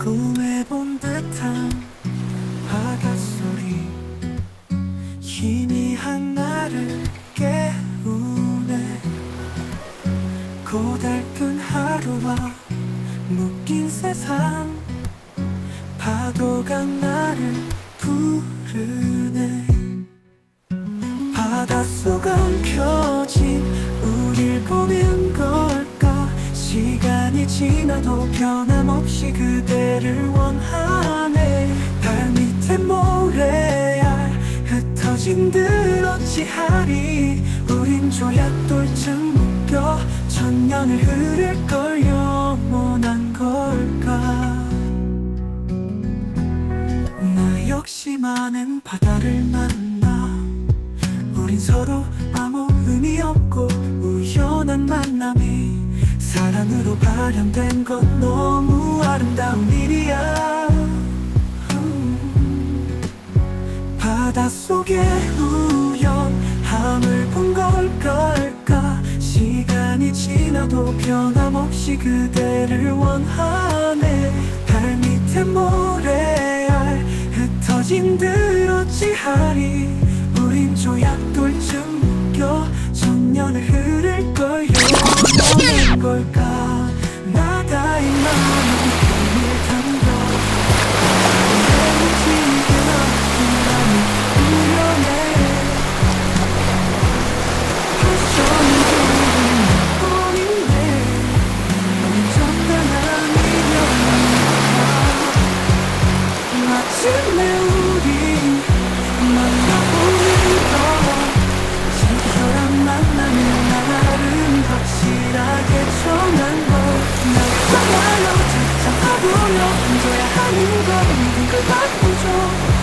꿈에 본 듯한 바닷소리 희미한 나를 깨우네. 고달픈 하루와 묶인 세상 파도가 나를 부르네. 바닷속 보는 걸까? 시간이 지나도 변함없이 그대를 원하네. 발 밑에 모래알 흩어진 드러지 하리. 우린 조약돌쯤 묶여 천년을 흐를 걸 영원한 걸까? 나 역시 많은 바다를 만나. 우린 서로 아무 의미 없고 우연한 만남이 사랑으로 발현된 건 너무 아름다운 일이야. 음. 바닷속의 우연함을 본걸 걸까? 시간이 지나도 변함없이 그대를 원하네. 발밑에 모래알 흩어진 드러지 하리. 우린 조약돌쯤 묶여 천년을 흐를 마침내 우리 만나보는 것 특별한 만남이 나를 확실하게 전한 것날 참아요 찾아보려 혼자야 하는 걸걸 바꾸죠